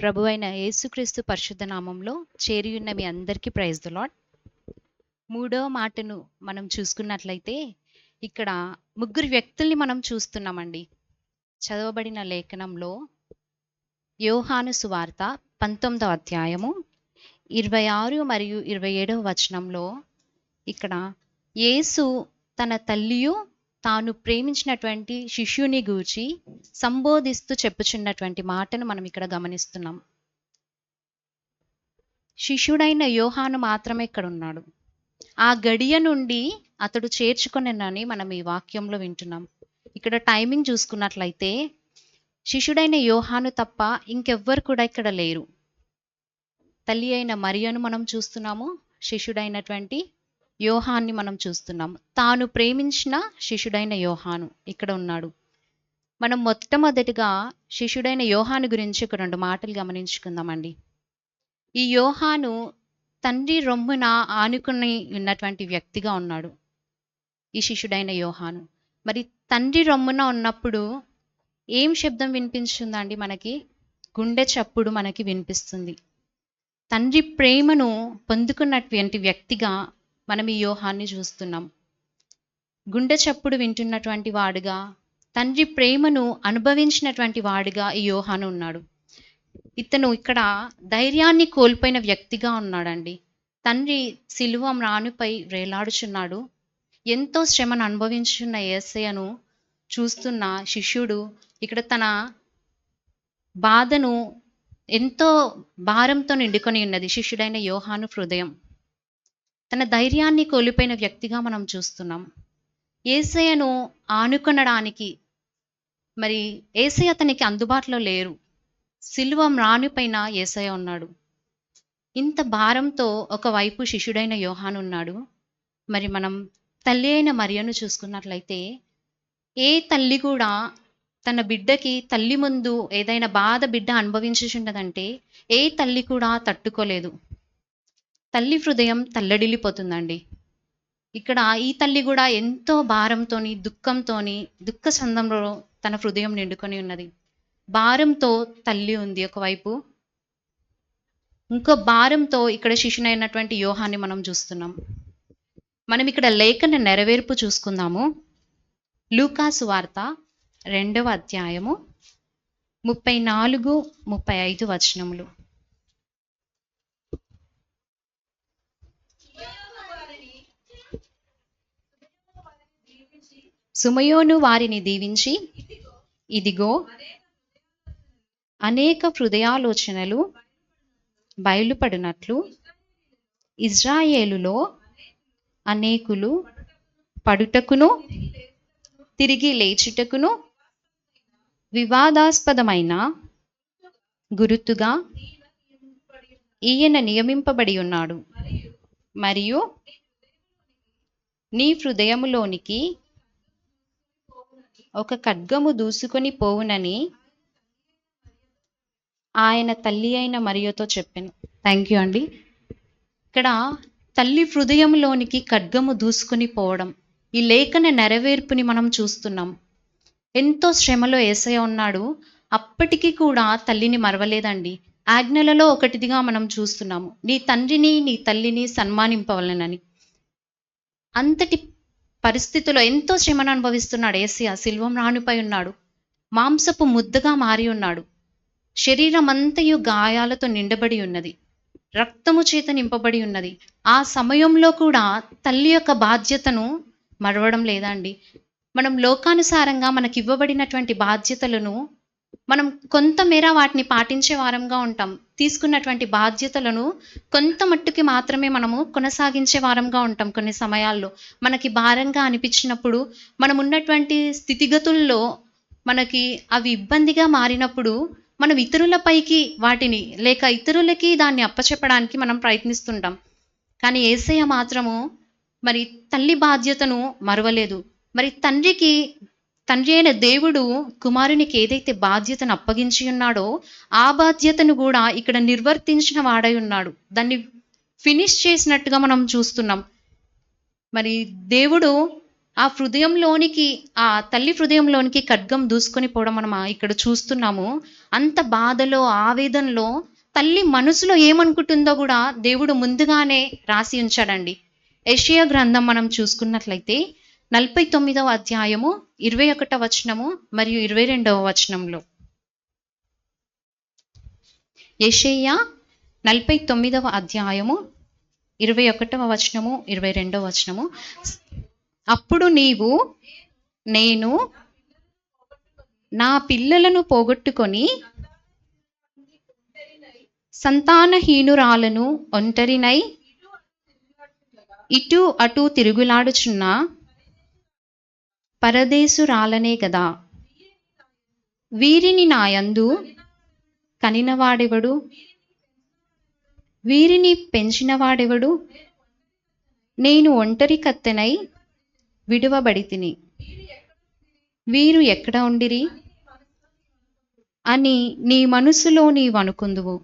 ప్రభు అయిన యేసుక్రీస్తు పరిశుద్ధ నామంలో చేరియున్న మీ అందరికీ ప్రైజ్ ద లాడ్ మూడవ మాటను మనం చూసుకున్నట్లయితే ఇక్కడ ముగ్గురు వ్యక్తుల్ని మనం చూస్తున్నామండి. చదవబడిన లేఖనంలో యోహాను సువార్త పంతొమ్మిదవ అధ్యాయము ఇరవై ఆరు మరియు ఇరవై ఏడవ వచనంలో ఇక్కడ యేసు తన తల్లియు తాను ప్రేమించినటువంటి శిష్యుని గూర్చి సంబోధిస్తూ చెప్పుచున్నటువంటి మాటను మనం ఇక్కడ గమనిస్తున్నాం. శిష్యుడైన యోహాను మాత్రమే ఇక్కడ ఉన్నాడు. ఆ గడియ నుండి అతడు చేర్చుకొనని మనం ఈ వాక్యంలో వింటున్నాం. ఇక్కడ టైమింగ్ చూసుకున్నట్లయితే శిష్యుడైన యోహాను తప్ప ఇంకెవ్వరు కూడా ఇక్కడ లేరు. తల్లి అయిన మరియను మనం చూస్తున్నాము శిష్యుడైనటువంటి యోహాన్ని మనం చూస్తున్నాం. తాను ప్రేమించిన శిష్యుడైన యోహాను ఇక్కడ ఉన్నాడు. మనం మొట్టమొదటిగా శిష్యుడైన యోహాను గురించి ఒక రెండు మాటలు గమనించుకుందామండి. ఈ యోహాను తండ్రి రొమ్మున ఆనుకుని ఉన్నటువంటి వ్యక్తిగా ఉన్నాడు ఈ శిష్యుడైన యోహాను. మరి తండ్రి రొమ్మున ఉన్నప్పుడు ఏం శబ్దం వినిపించిందండి మనకి? గుండె చప్పుడు మనకి వినిపిస్తుంది. తండ్రి ప్రేమను పొందుకున్నటువంటి వ్యక్తిగా మనం ఈ యోహాన్ని చూస్తున్నాం. గుండె చప్పుడు వింటున్నటువంటి వాడుగా తండ్రి ప్రేమను అనుభవించినటువంటి వాడుగా ఈ యోహాను ఉన్నాడు. ఇతను ఇక్కడ ధైర్యాన్ని కోల్పోయిన వ్యక్తిగా ఉన్నాడండి. తండ్రి సిలువ రాణుపై వేలాడుచున్నాడు ఎంతో శ్రమను అనుభవించున్న ఏసయ్యను చూస్తున్న శిష్యుడు ఇక్కడ తన బాధను ఎంతో భారంతో నిండుకొని ఉన్నది. శిష్యుడైన యోహాను హృదయం. తన ధైర్యాన్ని కోల్పోయిన వ్యక్తిగా మనం చూస్తున్నాం. ఏసయ్యను ఆనుకొనడానికి మరి ఏసయ్య అతనికి అందుబాటులో లేరు. సిల్వ మ్రానుపైన ఏసయ్య ఉన్నాడు. ఇంత భారంతో ఒకవైపు శిష్యుడైన యోహాను ఉన్నాడు. మరి మనం తల్లి అయిన మరియను చూసుకున్నట్లయితే ఏ తల్లి కూడా తన బిడ్డకి తల్లి ముందు ఏదైనా బాధ బిడ్డ అనుభవించుచుండదంటే ఏ తల్లి కూడా తట్టుకోలేదు. తల్లి హృదయం తల్లడిల్లిపోతుందండి. ఇక్కడ ఈ తల్లి కూడా ఎంతో భారంతోని దుఃఖంతోని దుఃఖ సందంలో తన హృదయం నిండుకొని ఉన్నది. భారంతో తల్లి ఉంది ఒకవైపు. ఇంకో భారంతో ఇక్కడ శిష్యునైనటువంటి యోహాన్ని మనం చూస్తున్నాం. మనం ఇక్కడ లేఖన నెరవేర్పు చూసుకుందాము. లూకాసు వార్త రెండవ అధ్యాయము ముప్పై నాలుగు ముప్పై ఐదు వచనములు. సుమయోను వారిని దీవించి ఇదిగో అనేక హృదయాలోచనలు బయలుపడినట్లు ఇజ్రాయేలులో అనేకులు పడుటకును తిరిగి లేచుటకును వివాదాస్పదమైన గురుతుగా ఈయన నియమింపబడి ఉన్నాడు. మరియు నీ హృదయములోనికి ఒక ఖడ్గము దూసుకొని పోవునని ఆయన తల్లి అయిన మరియతో చెప్పాను. థ్యాంక్ యూ అండి. ఇక్కడ తల్లి హృదయంలోనికి ఖడ్గము దూసుకొని పోవడం ఈ లేఖన నెరవేర్పుని మనం చూస్తున్నాం. ఎంతో శ్రమలో ఏసయ ఉన్నాడు. అప్పటికీ కూడా తల్లిని మరవలేదండి. ఆజ్ఞలలో ఒకటిదిగా మనం చూస్తున్నాము. నీ తండ్రిని నీ తల్లిని సన్మానింపవలనని. అంతటి పరిస్థితిలో ఎంతో శ్రమను అనుభవిస్తున్నాడు ఏసయ్య. శిల్వం రాణిపై ఉన్నాడు. మాంసపు ముద్దగా మారి ఉన్నాడు. శరీరం అంతయు గాయాలతో నిండబడి ఉన్నది. రక్తము చేత నింపబడి ఉన్నది. ఆ సమయంలో కూడా తల్లి యొక్క బాధ్యతను మరవడం లేదండి మనం లోకానుసారంగా మనకి ఇవ్వబడినటువంటి బాధ్యతలను మనం కొంతమేర వాటిని పాటించే వారంగా ఉంటాం. తీసుకున్నటువంటి బాధ్యతలను కొంత మట్టుకి మాత్రమే మనము కొనసాగించే వారంగా ఉంటాం కొన్ని సమయాల్లో. మనకి భారంగా అనిపించినప్పుడు మనం ఉన్నటువంటి స్థితిగతుల్లో మనకి అవి ఇబ్బందిగా మారినప్పుడు మనం ఇతరులపైకి వాటిని లేక ఇతరులకి దాన్ని అప్పచెప్పడానికి మనం ప్రయత్నిస్తుంటాం. కానీ ఏసయ్య మాత్రము మరి తల్లి బాధ్యతను మరవలేదు. మరి తండ్రికి తండ్రి అయిన దేవుడు కుమారునికి ఏదైతే బాధ్యతను అప్పగించి ఉన్నాడో ఆ బాధ్యతను కూడా ఇక్కడ నిర్వర్తించిన వాడై ఉన్నాడు. దాన్ని ఫినిష్ చేసినట్టుగా మనం చూస్తున్నాం. మరి దేవుడు ఆ హృదయంలోనికి ఆ తల్లి హృదయంలోనికి ఖడ్గం దూసుకొని పోవడం మనం ఇక్కడ చూస్తున్నాము. అంత బాధలో ఆవేదనలో తల్లి మనసులో ఏమనుకుంటుందో కూడా దేవుడు ముందుగానే రాసి ఉంచాడండి. యెషయా గ్రంథం మనం చూసుకున్నట్లయితే నలభై తొమ్మిదవ అధ్యాయము ఇరవై ఒకటవ వచనము మరియు ఇరవై రెండవ వచనంలో యెషయా నలభై తొమ్మిదవ అధ్యాయము ఇరవై ఒకటవ వచనము ఇరవై రెండవ వచనము. అప్పుడు నీవు నేను నా పిల్లలను పోగొట్టుకొని సంతానహీనురాలను ఒంటరినై ఇటు అటు తిరుగులాడుచున్న పరదేశురాలనే గదా. వీరిని నాయందు కనినవాడెవడు? వీరిని పెంచినవాడెవడు? నేను ఒంటరి కత్తెనై విడువబడి తిని వీరు ఎక్కడ ఉండిరి? అని నీ మనసులో నీవు అనుకుందువు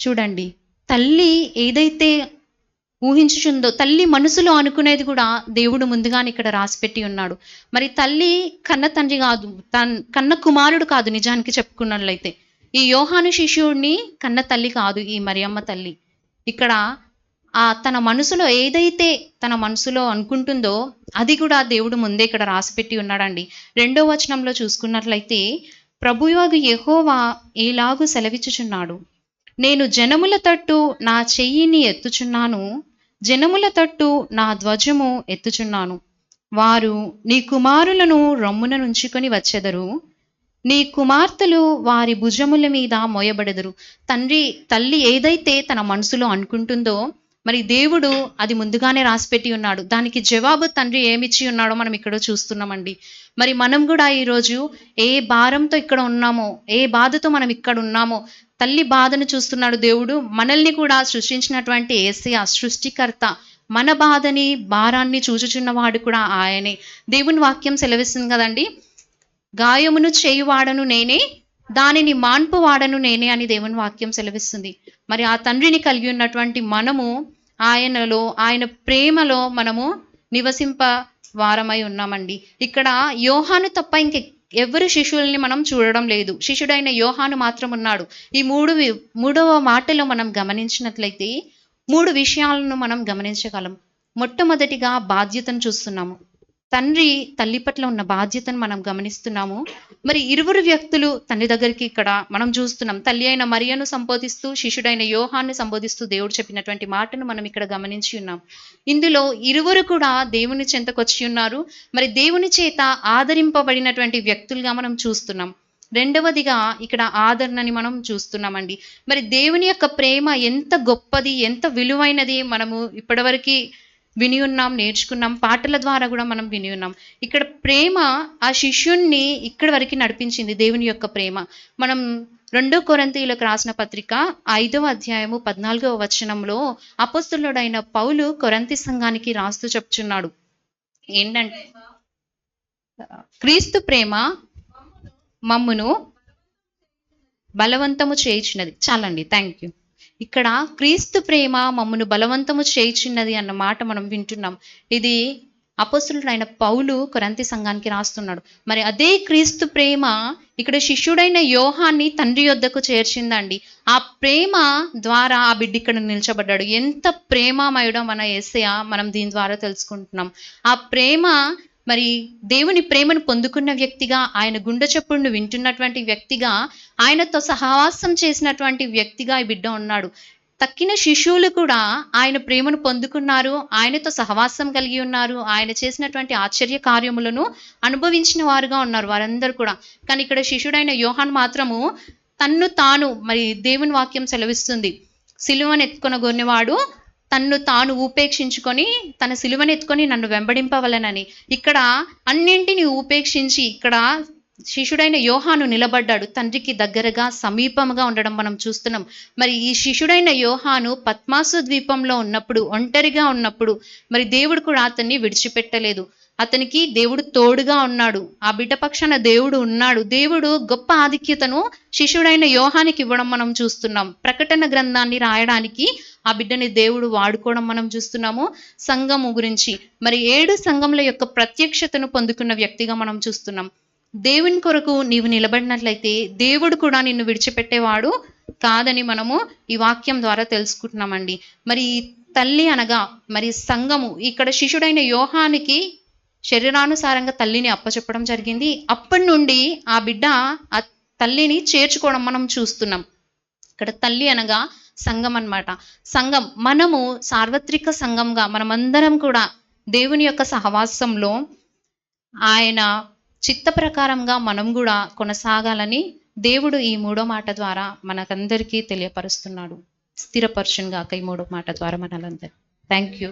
చూడండి తల్లి ఏదైతే ఊహించుచుందో తల్లి మనసులో అనుకునేది కూడా దేవుడు ముందుగానే ఇక్కడ రాసిపెట్టి ఉన్నాడు. మరి తల్లి కన్న తండ్రి కాదు తన్ కన్న కుమారుడు కాదు నిజానికి చెప్పుకున్నట్లయితే. ఈ యోహాను శిష్యుడిని కన్న తల్లి కాదు ఈ మరియమ్మ తల్లి. ఇక్కడ ఆ తన మనసులో ఏదైతే తన మనసులో అనుకుంటుందో అది కూడా దేవుడు ముందే ఇక్కడ రాసిపెట్టి ఉన్నాడండి. రెండో వచనంలో చూసుకున్నట్లయితే ప్రభుయోగు యహోవా ఈలాగు సెలవిచ్చుచున్నాడు. నేను జనముల తట్టు నా చెయ్యిని ఎత్తుచున్నాను జనముల తట్టు నా ధ్వజము ఎత్తుచున్నాను. వారు నీ కుమారులను రొమ్మున నుంచుకొని వచ్చెదరు. నీ కుమార్తెలు వారి భుజముల మీద మోయబడెదరు. తండ్రి తల్లి ఏదైతే తన మనసులో అనుకుంటుందో మరి దేవుడు అది ముందుగానే రాసిపెట్టి ఉన్నాడు. దానికి జవాబు తండ్రి ఏమిచ్చి ఉన్నాడో మనం ఇక్కడ చూస్తున్నామండి. మరి మనం కూడా ఈరోజు ఏ భారంతో ఇక్కడ ఉన్నామో ఏ బాధతో మనం ఇక్కడ ఉన్నామో తల్లి బాధను చూస్తున్నాడు దేవుడు. మనల్ని కూడా సృష్టించినటువంటి ఏసయ సృష్టికర్త. మన బాధని భారాన్ని చూచుచున్నవాడు కూడా ఆయనే. దేవుని వాక్యం సెలవిస్తుంది కదండి. గాయమును చేయువాడను నేనే దానిని మాన్పు వాడను నేనే అని దేవుని వాక్యం సెలవిస్తుంది. మరి ఆ తండ్రిని కలిగి ఉన్నటువంటి మనము ఆయనలో ఆయన ప్రేమలో మనము నివసింప వారమై ఉన్నామండి. ఇక్కడ యోహాను తప్ప ఇంక ఎవరు శిష్యుల్ని మనం చూడడం లేదు. శిష్యుడైన యోహాను మాత్రం ఉన్నాడు ఈ మూడు మూడవ మాటలో మనం గమనించినట్లయితే మూడు విషయాలను మనం గమనించగలం. మొట్టమొదటిగా బాధ్యతను చూస్తున్నాము. తండ్రి తల్లి పట్ల ఉన్న బాధ్యతను మనం గమనిస్తున్నాము. మరి ఇరువురు వ్యక్తులు తండ్రి దగ్గరికి ఇక్కడ మనం చూస్తున్నాం. తల్లి అయిన మరియను సంబోధిస్తూ శిష్యుడైన యోహాన్ని సంబోధిస్తూ దేవుడు చెప్పినటువంటి మాటను మనం ఇక్కడ గమనించి ఉన్నాం. ఇందులో ఇరువురు కూడా దేవుని చెంతకొచ్చి ఉన్నారు. మరి దేవుని చేత ఆదరింపబడినటువంటి వ్యక్తులుగా మనం చూస్తున్నాం. రెండవదిగా ఇక్కడ ఆదరణని మనం చూస్తున్నామండి. మరి దేవుని యొక్క ప్రేమ ఎంత గొప్పది ఎంత విలువైనది మనము ఇప్పటివరకు విని ఉన్నాం నేర్చుకున్నాం. పాటల ద్వారా కూడా మనం విని ఉన్నాం. ఇక్కడ ప్రేమ ఆ శిష్యుణ్ణి ఇక్కడి వరకు నడిపించింది దేవుని యొక్క ప్రేమ. మనం రెండో కొరంతీయులకు రాసిన పత్రిక ఐదవ అధ్యాయము పద్నాలుగవ వచనంలో అపస్తులుడైన పౌలు కొరంతి సంఘానికి రాస్తూ చెప్తున్నాడు. ఏంటంటే క్రీస్తు ప్రేమ మమ్మును బలవంతము చేయించినది. చాలండి. Thank you. ఇక్కడ క్రీస్తు ప్రేమ మమ్మను బలవంతము చేయించినది అన్న మాట మనం వింటున్నాం. ఇది అపస్తులుడైన పౌలు కొరంతి సంఘానికి రాస్తున్నాడు. మరి అదే క్రీస్తు ప్రేమ ఇక్కడ శిష్యుడైన యోహాన్ని తండ్రి యొద్దకు చేర్చిందండి. ఆ ప్రేమ ద్వారా ఆ బిడ్డ ఇక్కడ నిల్చబడ్డాడు. ఎంత ప్రేమమయుడో మన ఏసయ మనం దీని ద్వారా తెలుసుకుంటున్నాం. ఆ ప్రేమ మరి దేవుని ప్రేమను పొందుకున్న వ్యక్తిగా ఆయన గుండె చప్పుడును వింటున్నటువంటి వ్యక్తిగా ఆయనతో సహవాసం చేసినటువంటి వ్యక్తిగా ఈ బిడ్డ ఉన్నాడు. తక్కిన శిష్యులు కూడా ఆయన ప్రేమను పొందుకున్నారు ఆయనతో సహవాసం కలిగి ఉన్నారు ఆయన చేసినటువంటి ఆశ్చర్య కార్యములను అనుభవించిన వారుగా ఉన్నారు వారందరూ కూడా. కానీ ఇక్కడ శిష్యుడైన యోహాన్ మాత్రము తన్ను తాను మరి దేవుని వాక్యం సెలవిస్తుంది. సిలువను ఎత్తుకొన గొన్నవాడు తన్ను తాను ఉపేక్షించుకొని తన సిలువను ఎత్తుకొని నన్ను వెంబడింపవలనని. ఇక్కడ అన్నింటిని ఉపేక్షించి ఇక్కడ శిష్యుడైన యోహాను నిలబడ్డాడు. తండ్రికి దగ్గరగా సమీపంగా ఉండడం మనం చూస్తున్నాం. మరి ఈ శిష్యుడైన యోహాను పద్మాసు ద్వీపంలో ఉన్నప్పుడు ఒంటరిగా ఉన్నప్పుడు మరి దేవుడు కూడా అతన్ని విడిచిపెట్టలేదు. అతనికి దేవుడు తోడుగా ఉన్నాడు. ఆ బిడ్డ పక్షాన దేవుడు ఉన్నాడు. దేవుడు గొప్ప ఆధిక్యతను శిష్యుడైన యోహానికి ఇవ్వడం మనం చూస్తున్నాం. ప్రకటన గ్రంథాన్ని రాయడానికి ఆ బిడ్డని దేవుడు వాడుకోవడం మనం చూస్తున్నాము. సంఘము గురించి. మరి ఏడు సంఘముల యొక్క ప్రత్యక్షతను పొందుకున్న వ్యక్తిగా మనం చూస్తున్నాం. దేవుని కొరకు నీవు నిలబడినట్లయితే దేవుడు కూడా నిన్ను విడిచిపెట్టేవాడు కాదని మనము ఈ వాక్యం ద్వారా తెలుసుకుంటున్నామండి. మరి తల్లి అనగా మరి సంఘము. ఇక్కడ శిష్యుడైన యోహానికి శరీరానుసారంగా తల్లిని అప్పచెప్పడం జరిగింది. అప్పటి నుండి ఆ బిడ్డ ఆ తల్లిని చేర్చుకోవడం మనం చూస్తున్నాం. ఇక్కడ తల్లి అనగా సంఘం అన్నమాట. సంఘం మనము సార్వత్రిక సంఘంగా మనమందరం కూడా దేవుని యొక్క సహవాసంలో ఆయన చిత్త ప్రకారంగా మనం కూడా కొనసాగాలని దేవుడు ఈ మూడో మాట ద్వారా మనకందరికీ తెలియపరుస్తున్నాడు. స్థిరపరచును ఈ మూడో మాట ద్వారా మనలందరూ థ్యాంక్ యూ